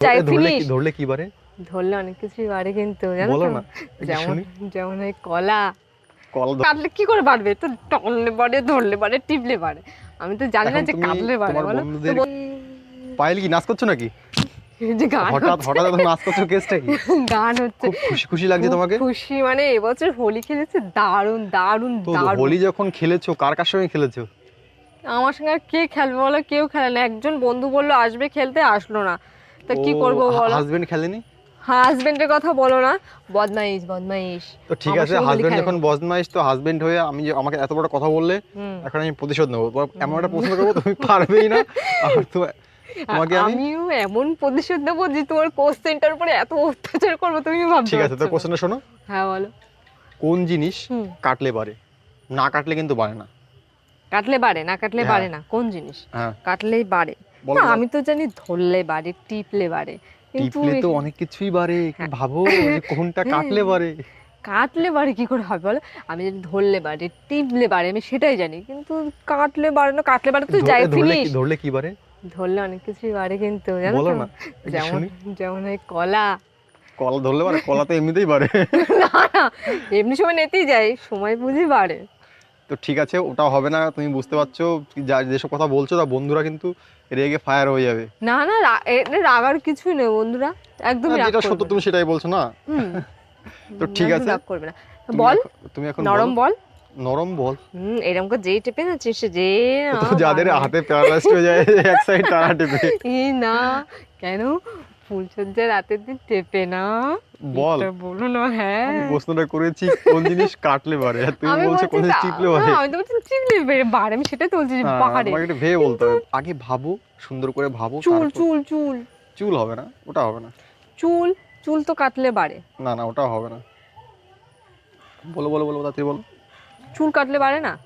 চাই ফিনিশ ধরলে কি বারে? ধরলে অনেক কিছুই বাড়ে কিন্তু জানো না যেমন যেমন ওই কলা। কল। কাটলে কি করে বাড়বে? তো টললে বাড়ে ধরলে বাড়ে টিপলে বাড়ে। আমি তো জানি না যে কাটলে বাড়ে বলো? তো বন্ধুদের- বল- পায়েল কি নাচ করছ নাকি? যে গান হঠাৎ হচ্ছে। হঠাৎ এত নাচ করছ কেসটা কি? গান হচ্ছে। খুশি খুশি লাগছে তোমাকে? খুশি মানে এবছর হোলি খেলেছে দারুণ দারুণ তো দারুণ। হোলি যখন খেলেছো কার কার সঙ্গে খেলেছো? আমার সঙ্গে আর কে খেলবে বলো? কেউ খেলে না। একজন বন্ধু বলল আসবে খেলতে? আসলো না। তা কি করব বলো? হাজবেন্ড খেলেনি? হাজবেন্ডের কথা বলো না। বদমাইশ বদমাইশ। তো ঠিক আছে হাজবেন্ড যখন বদমাইশ তো হাজবেন্ড হয়ে আমি আমাকে এত বড় কথা বললে এখন আমি প্রতিশোধ নেব। এমন একটা প্রশ্ন করব তুমি পারবেই না। আর তো- আমিও এমন প্রতিশোধ দেবো যে তোমার কোশ্চেনটার উপরে এত অত্যাচার করব তুমি ভাবতে ঠিক আছে তো কোশ্চেনটা শোনো। হ্যাঁ বলো। কোন জিনিস কাটলে বাড়ে? না কাটলে কিন্তু বাড়ে না। কাটলে বাড়ে না কাটলে হ্যাঁ। বাড়ে না। কোন জিনিস? হ্যাঁ। কাটলেই বাড়ে। না আমি তো জানি ধরলে বাড়ে টিপলে বাড়ে। কিন্তু টিপলে তো অনেক কিছুই বাড়ে ভাবো যে কোনটা কাটলে বাড়ে। কাটলে বাড়ে কি করে হবে বলো? আমি জানি ধরলে বাড়ে টিপলে বাড়ে আমি সেটাই জানি। কিন্তু কাটলে বাড়ে না কাটলে বাড়ে তো যাই ফিনিশ কি- ধরলে কি বাড়ে? ধরলে অনেক কিছুই বাড়ে কিন্তু জানো বলো না যেমন যেমন ওই কলা। কলা ধরলে বাড়ে কলা তো এমনিতেই বাড়ে। না না এমনি সময় নেতেই যায় সময় বুঝি বাড়ে। তো ঠিক আছে ওটা হবে না তুমি বুঝতে পারছ যা যেসব কথা বলছো তা বন্ধুরা কিন্তু রেগে ফায়ার হয়ে যাবে। না না রাগার কিছুই নেই বন্ধুরা রাগ যেটা সত্য তুমি সেটাই বলছো না? তো ঠিক আছে। রাগ করবে না। বল তুমি এখন নরম বল। নরম বল? হুম এরকম করে যেই টেপে না সে যে যাদের হাতে প্যারালাইজড হয়ে যায় এক সাইড তারা টিপে। এই না কেন? ফুলসজ্জার রাতের দিন টেপে না। বল। এটা বলো না হ্যাঁ। প্রশ্নটা করেছি কোন জিনিস কাটলে বাড়ে? আর তুমি বলছো কোন জিনিস বাড়ে? হ্যাঁ, আমি তো বলছি বেড়ে- বাড়ে আমি সেটাই তো বলছি যে না, বাড়ে। তোমাকে একটু ভেবে বলতে হবে। আগে ভাবো সুন্দর করে ভাবো চুল চুল চুল। চুল হবে না ওটা হবে না। চুল চুল তো কাটলে বাড়ে। না না ওটা হবে না। বলো বলো বলো তাড়াতাড়ি বলো। চুল কাটলে বাড়ে না?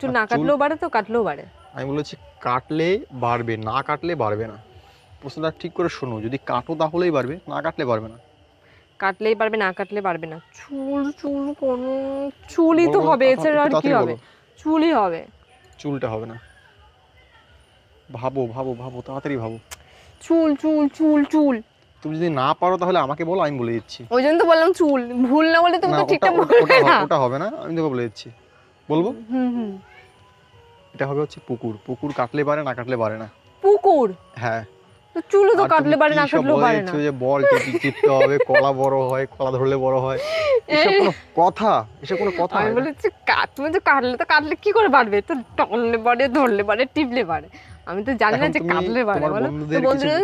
চুল না কাটলেও বাড়ে তো কাটলেও বাড়ে। আমি বলেছি কাটলে বাড়বে না কাটলে বাড়বে না। প্রশ্নটা ঠিক করে শোনো যদি কাটো তাহলেই বাড়বে না কাটলে বাড়বে না। কাটলেই পারবে না কাটলে পারবে না। চুল চুল কোন চুলই তো হবে এছাড়া আর কি হবে? চুলই হবে। চুলটা হবে না। ভাবো ভাবো ভাবো তাড়াতাড়ি ভাবো। চুল চুল চুল চুল। তুমি যদি না পারো তাহলে আমাকে বলো আমি বলে দিচ্ছি। ওই জন্য তো বললাম চুল। ভুল না বলে তুমি তো ঠিকঠাক ওটা- বলবে না। ওটা হবে না আমি তোকে বলে দিচ্ছি। বলব? হুম হুম। এটা হবে হচ্ছে পুকুর। পুকুর কাটলে পারে না কাটলে পারে না। পুকুর? হ্যাঁ। চুলও তো কাটলে পারে না কাটলেও পারে না। যে বল টিপি টিপতে হবে কলা বড় হয় কলা ধরলে বড় হয়? এসব কোনো কথা? এসব কোনো কথা আমি বলেছি তুমি তো কাটলে তো কাটলে কি করে বাড়বে তো টললে পারে ধরলে পারে টিপলে পারে। আমি তো জানি না যে কাটলে বাড়ে তোমার বলো? বন্ধুরা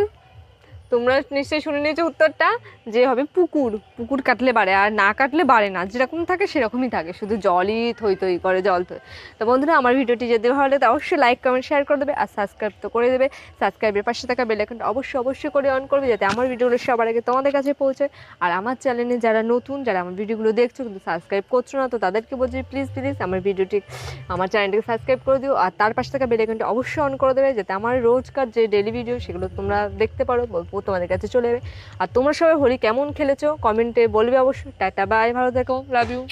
তোমরা নিশ্চয়ই শুনে নিয়েছো উত্তরটা, যে হবে পুকুর। পুকুর কাটলে বাড়ে, আর না কাটলে বাড়ে না। যেরকম থাকে, সেরকমই থাকে। শুধু জলই থই থই করে, জল থই। তো বন্ধুরা, আমার ভিডিওটি যদি ভালো লাগে অবশ্যই লাইক কমেন্ট শেয়ার করে দেবে, আর সাবস্ক্রাইব তো করে দেবে। সাবস্ক্রাইবের পাশে থাকা বেল আইকনটা অবশ্যই অবশ্যই করে অন করবে, যাতে আমার ভিডিওগুলো সবার আগে তোমাদের কাছে পৌঁছায় আর আমার চ্যানেলে যারা নতুন, যারা আমার ভিডিওগুলো দেখছ, কিন্তু সাবস্ক্রাইব করছ না, তো তাদেরকে বলছি প্লিজ প্লিজ আমার ভিডিওটি, আমার চ্যানেলটিকে সাবস্ক্রাইব করে দিও। আর তার পাশে থাকা বেল আইকনটা অবশ্যই অন করে দেবে, যাতে আমার রোজকার যে ডেলি ভিডিও সেগুলো তোমরা দেখতে পারো তোমাদের কাছে চলে যাবে। আর তোমরা সবাই হোলি কেমন খেলেছো? কমেন্টে বলবে অবশ্যই। টাটা বাই ভালো থেকো লাভ ইউ